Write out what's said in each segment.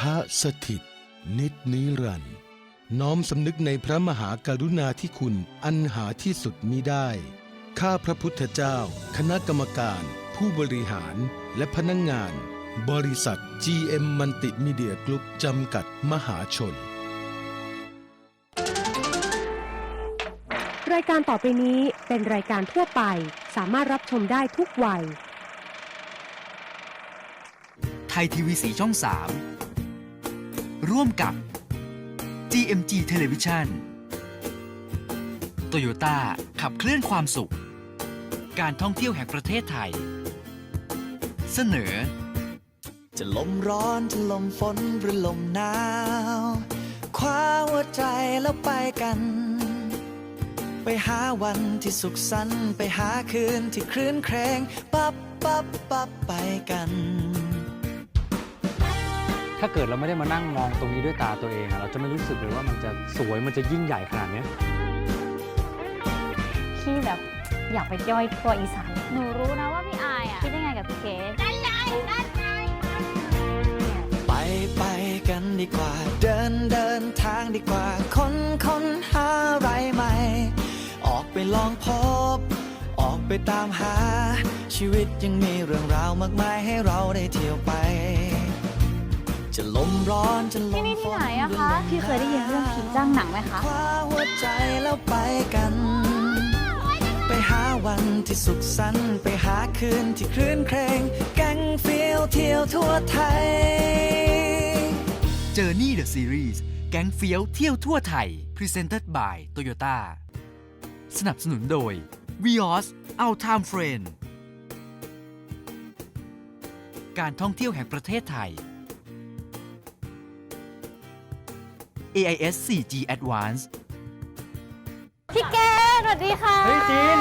ทะสถิต นิจนิรันดร์น้อมสำนึกในพระมหากรุณาธิคุณอันหาที่สุดมิได้ ข้าพระพุทธเจ้า คณะกรรมการ ผู้บริหารและพนักงงาน บริษัท GM มันติมีเดียกรุ๊ปจำกัดมหาชน รายการต่อไปนี้เป็นรายการทั่วไป สามารถรับชมได้ทุกวัย ไทยทีวีสีช่อง 3 ร่วมกับ GMG Television Toyota ขับเคลื่อนความสุข การท่องเที่ยวแห่งประเทศไทย เสนอ จะลมร้อนจะลมฝนหรือลมหนาวคว้าหัวใจแล้วไปกัน ไปหาวันที่สุขสันต์ไปหาคืนที่คลื่นเครงปับปับปับไปกัน ถ้าเกิดเราไม่ได้มานั่งมองตรงนี้ด้วยตาตัวเองอะเราจะไม่รู้สึกเลยว่ามันจะสวยมันจะยิ่งใหญ่ขนาดเนี้ยพี่แบบอยากไปย่อยทั่วอีสาน หนูรู้นะว่าพี่อายอะคิดยังไงกับพี่เก๋ได้ไงได้ไงไปไปกันดีกว่า เดินเดินทางดีกว่าค้นค้นหาอะไรใหม่ ออกไปลองพบ ออกไปตามหา ชีวิตยังมีเรื่องราวมากมายให้เราได้เที่ยวไป จะลมร้อนจะลที่มนี่ฝที่นไหนอะคะ พี่เคยได้ยินเรื่องผีจ้างหนังไหมคะ คว้าหัวใจแล้วไปกัน ไปหาวันที่สุขสันต์ไปหาคืนที่คลื่นเครงแก๊งเฟียวเที่ยวทั่วไทย Journey the Series แก๊งเฟี้ยวเที่ยวทั่วไทย Presented by Toyota สนับสนุนโดย Vios Our Time Friend การท่องเที่ยวแห่งประเทศไทย AIS 4G Advance พี่เกดสวัสดีค่ะเฮ้ยจีน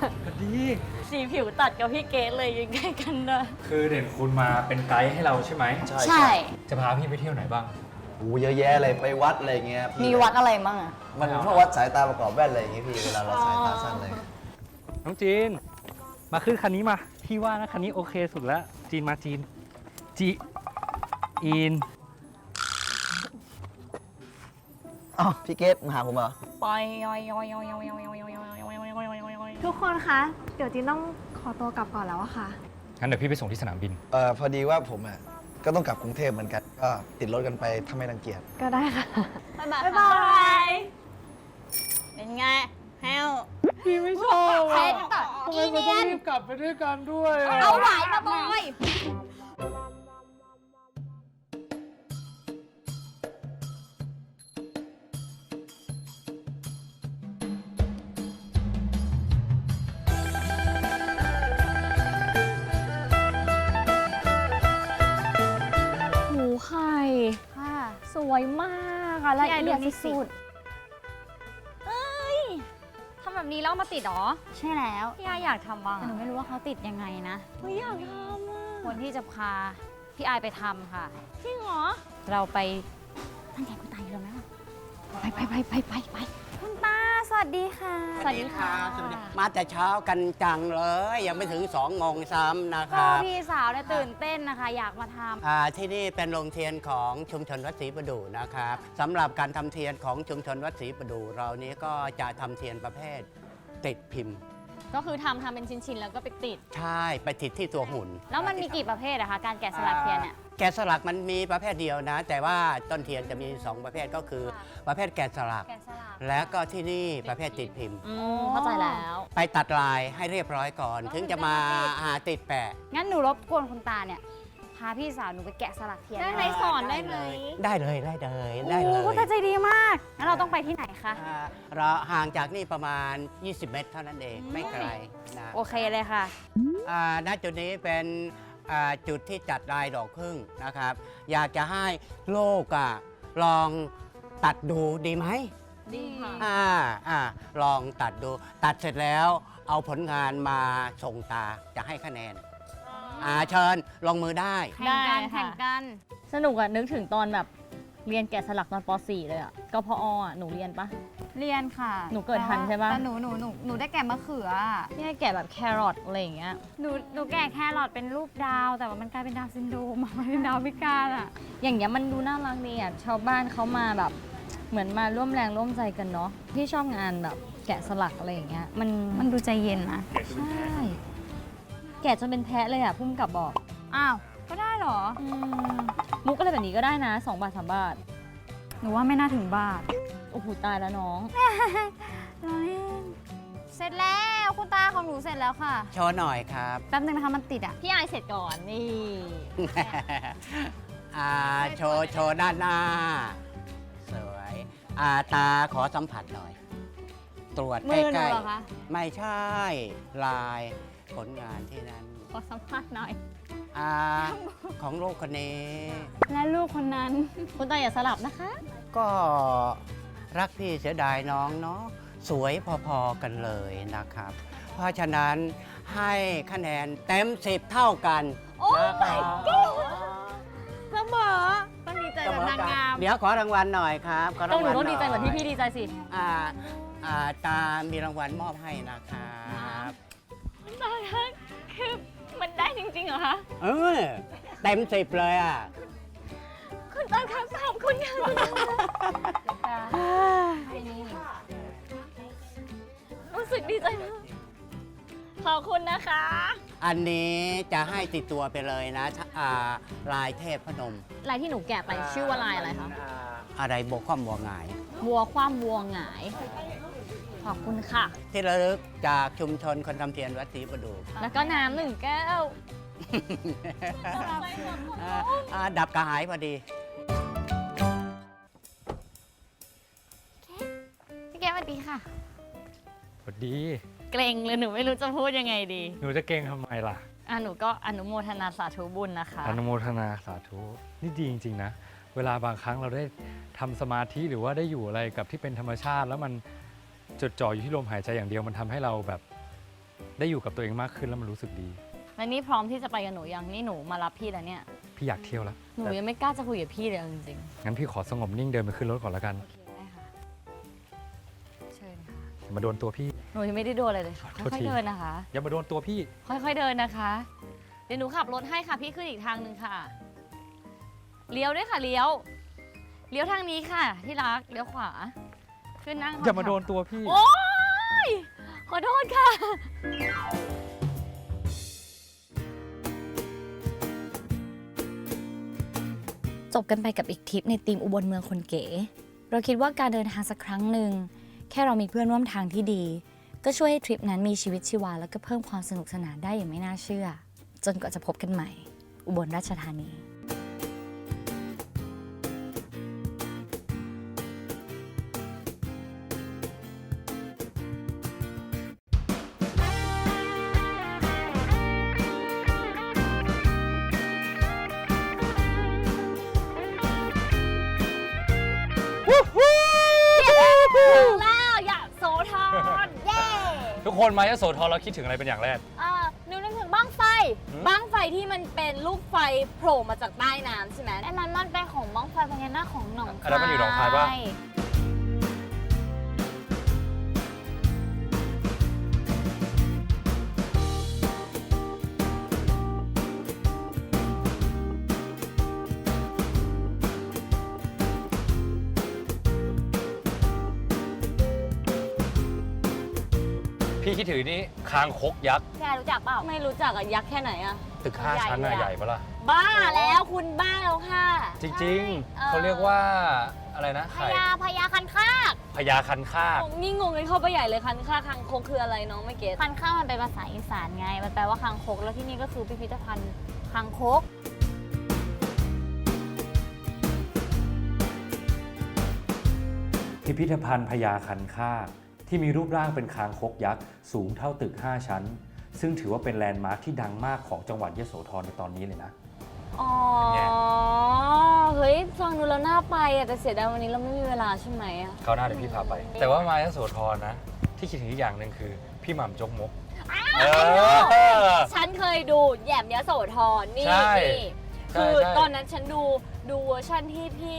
สวัสดี สีผิวตัดกับพี่เกดเลยยังไงกันนะคือเด่นคุณมาเป็นไกด์ให้เราใช่ไหมใช่ จะพาพี่ไปเที่ยวไหนบ้าง โอ้เยอะแยะเลยไปวัดอะไรเงี้ยพี่มีวัดอะไรบ้างอะมันพวกวัดสายตาประกอบแว่นอะไรอย่างเงี้ยพี่เวลาเราสายตาสั้นเลย น้องจีน มาขึ้นคันนี้มา พี่ว่านะคันนี้โอเคสุดแล้ว จีนมาจีน จีอิน อ้าวพี่เกตมาหาผมเหรอปอยยอยยอยยอยยอยยอยยอยยอยยอยยอยทุกคนคะ เดี๋ยวจีนต้องขอตัวกลับก่อนแล้วอะค่ะ งั้นเดี๋ยวพี่ไปส่งที่สนามบิน เอ่อพอดีว่าผมอะก็ต้องกลับกรุงเทพเหมือนกัน ก็ติดรถกันไปถ้าไม่รังเกียจ ก็ได้ค่ะ บ๊ายบายบ๊ายบาย เป็นไงแฮวพี่ไม่ชอบเพชรต่ออีเนียนกลับไปด้วยกันด้วยเอาไหวมาบอย วยมากอะละพี่ไอเอียดดูนี่สิสุดเอ้ยทำแบบนี้แล้วเอามาติดเหรอ ใช่แล้วพี่ไออยากทำบ้างแต่หนูไม่รู้ว่าเขาติดยังไงนะอยากทำอะคนที่จะพาพี่ไอไปทำค่ะจริงเหรอ เราไปตั้งใจคุณตาอยู่แล้วไหมล่ะไปไปไปไปไปไปคุณตาส วัสดีค่ะ สวัสดีครับสวัสดีมาแต่เช้ากันจังเลย ยังไม่ถึง2โมงซ้ำนะคก็รับพี่สาวเนี่ยตื่นเต้นนะคะ อยากมาทำ อ่าที่นี่เป็นโรงเทียนของชุมชนวัดศรีประดู่นะครับสำหรับการทำเทียนของชุมชนวัดศรีประดู่เรานี้ก็จะทำเทียนประเภทติดพิมพ์ ก็คือทำทำเป็นชิ้นๆ แล้วก็ไปติด ใช่ไปติดที่ตัวหุ่นแล้วมันมีกี่ประเภทอะคะการแกะสลักเทียนเนี่ย แกะสลักมันมีประเภทเดียวนะ แต่ว่าต้นเทียนจะมี 2 ประเภทก็คือ ค่ะ ประเภทแกะสลัก แกะสลักและก็ที่นี่ประเภทติดพิมพ์ อืมเข้าใจแล้ว ไปตัดลายให้เรียบร้อยก่อนแล้วถึงจะมาถึงจะมาติดหาติดแปะ งั้นหนูรบกวนคุณตาเนี่ยพาพี่สาวหนูไปแกะสลักเทียนได้ไหมสอนได้ไหมได้เลยได้เลยได้เลโอ้ยโหแต่ใจดีมาก งั้นเราต้องไปที่ไหนคะ อ่าเราห่างจากนี่ประมาณ 20 เมตรเท่านั้นเองไม่ไกลนะโอเคเลยค่ะ อ่าณจุดนี้เป็นอ่าจุดที่จัดลายดอกพึ่งนะครับ อยากจะให้โลกอะลองตัดดูดีไหม ดีค่ะ อ่าอ่าลองตัดดู ตัดเสร็จแล้ว เอาผลงานมาส่งตาจะให้คะแนน อ่าเชิญลงมือได้ แข่งกันได้ค่ะ แข่งกัน สนุกอะนึกถึงตอนแบบเรียนแกะสลักตอนป .4 เลยอะกพออะหนูเรียนปะ เรียนค่ะหนูเกิดทันใช่ปะ แต่หนูหนูหนูหนูได้แกะมะเขืออะนี่แกะแบบแครอทอะไรอย่างเงี้ย หนูหนูแกะแครอทเป็นรูปดาว แต่ว่ามันกลายเป็นดาวซินโดรมอะมันเป็นดาวพิการอะอย่างเงี้ยมันดูน่ารักดีอะชาวบ้านเขามาแบบ เหมือนมาร่วมแรงร่วมใจกันเนาะพี่ชอบงานแบบแกะสลักอะไรอย่างเงี้ย มันมันดูใจเย็นนะ ใช่ แกะจนเป็นแพะเลยอะพุ่มกับบอกอ้าว ก็ได้เหรอ อืมมุกอะไรแบบนี้ก็ได้นะสองบาทสามบาท หนูว่าไม่น่าถึงบาทโอ้โหตายแล้วน้อง เราเล่นเสร็จแล้วคุณตาของหนูเสร็จแล้วค่ะ โชว์หน่อยครับ แป๊บนึงนะคะมันติดอะพี่ไอายเสร็จก่อนนี่ อ่าโชว์โชว์ด้านหน้า สวยอ่าตาขอสัมผัสหน่อย ตรวจมืใกอหนูล้เหรอคะ ๆไม่ใช่ ลาย ผลงานที่นั้นขอสัมภาษณ์หน่อยอ่าของลูกคนนี้ และลูกคนนั้น คุณตาอย่าสลับนะคะ ก็รักพี่เสียดายน้องเนาะสวยพอๆกันเลยนะครับ เพราะฉะนั้นให้คะแนนเต็มสิบเท่ากันนะครับเสมอต้องดีใจเสแบบมอนางกันงามเดี๋ยวขอรางวัลหน่อยครับขอต้อรางงหนูวัลต้องดีใจเหมือนที่หพี่ดีใจสิ อ่าอ่าตามีรางวัลมอบให้นะครับ ตาคะคือมันได้จริงๆเหรอคะเออเต็มสิบเลยอะ คุณตาคะขอบคุณค่ะคุณตารู้สึกดีใจมากขอบคุณนะคะ อันนี้จะให้ติดตัวไปเลยนะอ่าลายเทพพนม ลายที่หนูแกะไปชื่อว่าลายอะไรคะอ่าอะไรโบกข้อมบัวหงาย วัวคว่ำวัวหงาย ขอบคุณค่ะ ที่ระลึกจากชุมชนคนทำเทียนวัดศรีประดูกแล้วก็น้ำหนึ่งแก้วอ่าอ่าดับกระหายพอดี พี่แกสวัสดีค่ะ สวัสดี เกรงเลยหนูไม่รู้จะพูดยังไงดี หนูจะเก่งทำไมล่ะ อะหนูก็อนุโมทนาสาธุบุญนะคะ อนุโมทนาสาธุ นี่ดีจริง ๆ นะ เวลาบางครั้งเราได้ทำสมาธิหรือว่าได้อยู่อะไรกับที่เป็นธรรมชาติ แล้วมัน จดจ่ออยู่ที่ลมหายใจอย่างเดียวมันทำให้เราแบบ ได้อยู่กับตัวเองมากขึ้นแล้วมันรู้สึกดี และนี่พร้อมที่จะไปกับหนูยังนี่หนูมารับพี่แล้วเนี่ย พี่อยากเที่ยวแล้วหนูยังไม่กล้าจะคุยกับพี่เลยเอาจริงงั้นพี่ขอสงบนิ่งเดินไปขึ้นรถก่อนแล้วกันๆโอเคได้ค่ะ เชิญค่ะ อย่ามาโดนตัวพี่ หนูยังไม่ได้โดนอะไรเลยค่ะขอโทษค่อยที ๆเดินนะคะ อย่ามาโดนตัวพี่ ค่อยๆเดินนะคะ เดี๋ยวหนูขับรถให้ค่ะพี่ขึ้นอีกทางหนึ่งค่ะ เลี้ยวด้วยค่ะเลี้ยว เลี้ยวทางนี้ค่ะ ที่รักเลี้ยวขวา ขึ้นนั่งอย่ามาโดนตัวพี่ โอ๊ยขอโทษค่ะ จบกันไปกับอีกทริปในทีมอุบลเมืองคนเก๋ เราคิดว่าการเดินทางสักครั้งหนึ่ง แค่เรามีเพื่อนร่วมทางที่ดี ก็ช่วยให้ทริปนั้นมีชีวิตชีวา แล้วก็เพิ่มความสนุกสนานได้อย่างไม่น่าเชื่อ จนกว่าจะพบกันใหม่ อุบลราชธานี คนมายโสธรเราคิดถึงอะไรเป็นอย่างแรก อ่าหนูนึกถึงบ้างไฟบ้างไฟที่มันเป็นลูกไฟโผล่มาจากใต้น้ำใช่ไหมอันนั้นมันเป็นของบ้องไฟพญานาคของหนองอันนั้นมันอยู่หนองคายปะ พี่คิดถึงนี่คางคกยักษ์ แกรู้จักเปล่า ไม่รู้จักอะยักษ์แค่ไหนอะ ตึกห้าชั้นน่ะใหญ่เลยอะ ใหญ่ปะล่ะ บ้าแล้วคุณบ้าแล้วค่ะ จริงเออๆเขาเรียกว่าอะไรนะพไข่ญาพญาคันคากพญาคันคาก นี่งงกันเข้าไปใหญ่เลยคันคากคังคกคืออะไรน้องไม่เก็ตคันข้าวมันเป็นภาษาอีสานไง มันแปลว่าคางคก แล้วที่นี่ก็คือพิพิธภัณฑ์คางคก พิพิธภัณฑ์พญาคันคาก ที่มีรูปร่างเป็นคางคกยักษ์สูงเท่าตึก 5 ชั้น ซึ่งถือว่าเป็นแลนด์มาร์คที่ดังมากของจังหวัดยโสธรในตอนนี้เลยนะ อ๋อเป็นไงเฮ้ยฟังดูแล้วน่าไปอะแต่เสียดายวันนี้เราไม่มีเวลาใช่ไหมอะเขาวหน้าเดี๋ยวพี่พาไป แต่ว่ามายโสธรนะ ที่คิดถึงอีกอย่างหนึ่งคือ พี่หม่ำจกมก เออ ฉันเคยดูแหยมยโสธรนี่ใช่นี่ ใช่คือใช่ ตอนนั้นฉันดูดูเวอร์ชันที่พี่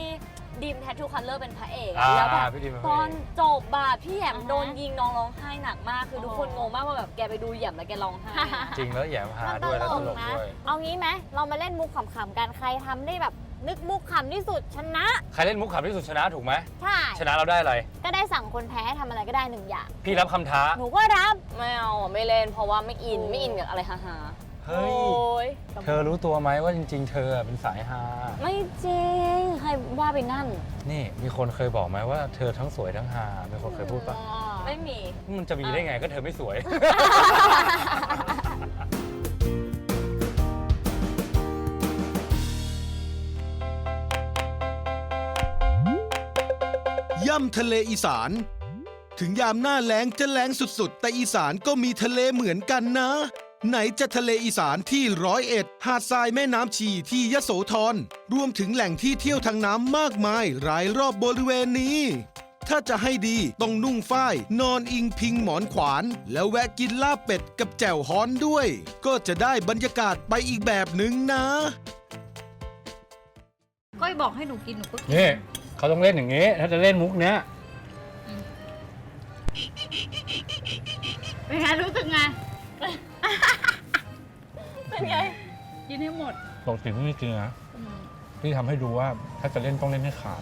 ดีมแททูคัลเลอร์เป็นพระเอกอ่าแล้วแบบพี่ดีมเป็นพตระอเอนกจบอะพี่แหยมอ่าฮะโดนยิงน้องร้องไห้หนักมากคือทุกคนอ๋องงมากว่าแบบแกไปดูแหยมแล้วแกร้องไห้อะจริงแล้วแหยมหาด้วยแล้วตลกด้วย เอางี้ไหมเรามาเล่นมุกขำๆกันใครทำได้แบบ นึกมุกขำที่สุดชนะ ใครเล่นมุกขำที่สุดชนะถูกไหม ใช่ ชนะเราได้อะไร ก็ได้สั่งคนแพ้ให้ทำอะไรก็ได้หนึ่งอย่าง พี่รับคำท้า หนูก็รับ ไม่เอาอะไม่เล่นเพราะว่าไม่อินไม่อินกับอะไรฮา เฮ้ยเธอรู้ตัวไหมว่าจริง ๆ เธออะเป็นสายฮาๆไม่จริงใครว่าไปนั่นนี่มีคนเคยบอกไหมว่าเธอทั้งสวยทั้งฮา มีคนเคยพูดปะไม่มี มันจะมีได้ไงก็เธอไม่สวย ย่ำทะเลอีสาน ถึงยามหน้าแล้งจะแล้งสุดๆ แต่อีสานก็มีทะเลเหมือนกันนะ ไหนจะทะเลอีสานที่ร้อยเอ็ด หาดทรายแม่น้ำชีที่ยโสธร รวมถึงแหล่งที่เที่ยวทางน้ำมากมายรายรอบบริเวณนี้ ถ้าจะให้ดีต้องนุ่งฝ้าย นอนอิงพิงหมอนขวาน แล้วแวะกินลาบเป็ดกับแจ่วฮ้อนด้วย ก็จะได้บรรยากาศไปอีกแบบหนึ่งนะ ก้อยบอกให้หนูกินหนูก็กินนี่เขาต้องเล่นอย่างนี้ ถ้าจะเล่นมุกเนี้ยเป็นไงรู้สึกไง เป็นไง กินให้หมด ปกติพี่ไม่จริงนะพี่ทำให้ดูว่าถ้าจะเล่นต้องเล่นให้ขาด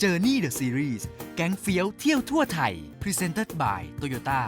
Journey the Series แก๊งเฟี้ยวเที่ยวทั่วไทย Presented by Toyota